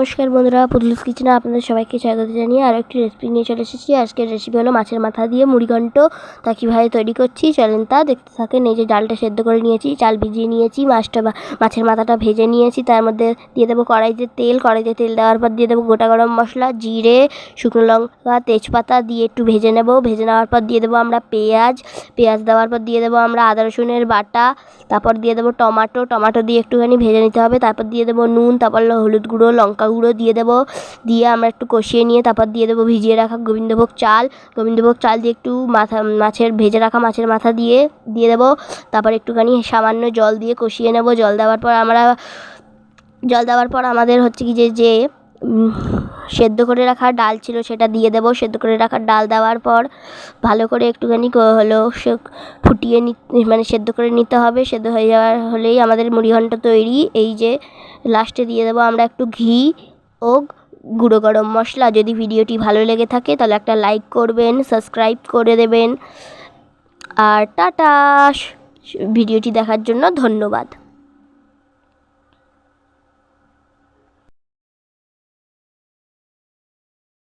নমস্কার বন্ধুরা পুতুলস কিচেনে আপনাদের সবাইকে স্বাগত জানিয়ে আরও একটি রেসিপি নিয়ে চলে এসেছি। আজকের রেসিপি হলো মাছের মাথা দিয়ে মুড়িঘণ্ট তা কীভাবে তৈরি করছি চলেন তা দেখতে থাকেন। এই যে ডালটা সেদ্ধ করে নিয়েছি, চাল ভিজিয়ে নিয়েছি, মাছটা মাছের মাথাটা ভেজে নিয়েছি। তার মধ্যে দিয়ে দেবো কড়াইতে তেল। কড়াইতে তেল দেওয়ার পর দিয়ে দেবো গোটা গরম মশলা, জিরে, শুকনো লঙ্কা, তেজপাতা দিয়ে একটু ভেজে নেব। ভেজে নেওয়ার পর দিয়ে দেবো আমরা পেঁয়াজ। পেঁয়াজ দেওয়ার পর দিয়ে দেবো আমরা আদা, রসুনের বাটা। তারপর দিয়ে দেবো টমাটো। টমাটো দিয়ে একটুখানি ভেজে নিতে হবে। তারপর দিয়ে দেবো নুন, তারপর হলুদ গুঁড়ো, লঙ্কা গুঁড়ো দিয়ে দেবো। দিয়ে আমরা একটু কষিয়ে নিয়ে তারপর দিয়ে দেবো ভিজিয়ে রাখা গোবিন্দভোগ চাল। গোবিন্দভোগ চাল দিয়ে একটু মাথা, মাছের, ভেজে রাখা মাছের মাথা দিয়ে দিয়ে দেবো। তারপর একটুখানি সামান্য জল দিয়ে কষিয়ে নেব। জল দেওয়ার পর আমরা, জল দেওয়ার পর আমাদের হচ্ছে কি যে যে সেদ্ধ করে রাখা ডাল ছিল সেটা দিয়ে দেবো। সেদ্ধ করে রাখা ডাল দেওয়ার পর ভালো করে একটুখানি হলো সে ফুটিয়ে নি মানে সেদ্ধ করে নিতে হবে। সেদ্ধ হয়ে যাওয়ার হলেই আমাদের মুড়িঘণ্ট তৈরি। এই যে লাস্টে দিয়ে দেবো আমরা একটু ঘি ও গুঁড়ো গরম মশলা। যদি ভিডিওটি ভালো লেগে থাকে তাহলে একটা লাইক করবেন, সাবস্ক্রাইব করে দেবেন। আর টাটা ভিডিওটি দেখার জন্য ধন্যবাদ।